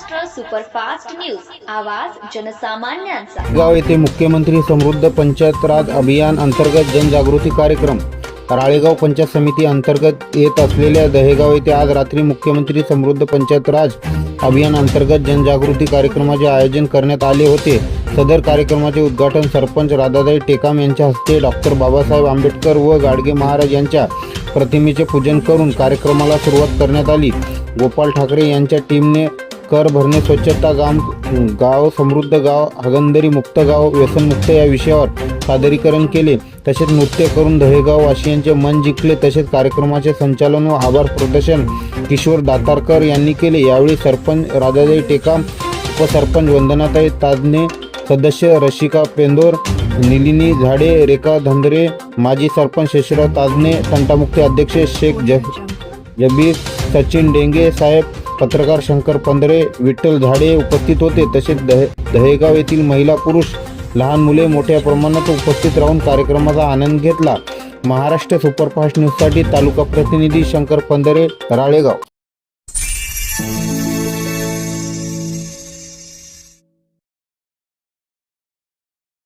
Superfast news. आवाज जनसामान्यांचा. गाव येथे मुख्यमंत्री समृद्ध पंचायत राज अभियान अंतर्गत जनजागृती कार्यक्रम. राळेगाव पंचायत समिती अंतर्गत येत असलेल्या दहेगाव येथे आज रात्री मुख्यमंत्री समृद्ध पंचायत राज अभियान अंतर्गत जनजागृती कार्यक्रमाचे आयोजन करण्यात आले होते. सदर कार्यक्रमाचे उद्घाटन सरपंच राधाताई टेकाम यांच्या हस्ते डॉक्टर बाबासाहेब आंबेडकर व गाडगे महाराज यांच्या प्रतिमेचे पूजन करून कार्यक्रमाला सुरुवात करण्यात आली. गोपाल ठाकरे यांच्या टीमने कर भरणे स्वच्छता गाम गाव समृद्ध गाव हागंदरी मुक्त गाव व्यसनमुक्त या विषयावर सादरीकरण केले. तसेच नृत्य करून दहेगाव वासियांचे मन जिंकले. तसेच कार्यक्रमाचे संचालन व आभार प्रदर्शन किशोर दातारकर यांनी केले. यावेळी सरपंच राधाताई टेकाम उपसरपंच वंदनाताई ताजने सदस्य रशिका पेंदोर निलिनी झाडे रेखा धंदरे माजी सरपंच शेषराव ताजने तंटामुक्ती अध्यक्ष शेख जबीर सचिन डेंगे साहेब पत्रकार शंकर पंधरे विठ्ठल झाडे उपस्थित होते. तसेच दहे दहेगाव येथील महिला पुरुष लहान मुले मोठ्या प्रमाणात उपस्थित राहून कार्यक्रमाचा आनंद घेतला. महाराष्ट्र सुपरफास्ट न्यूजसाठी तालुका प्रतिनिधी शंकर पंधरे राळेगाव.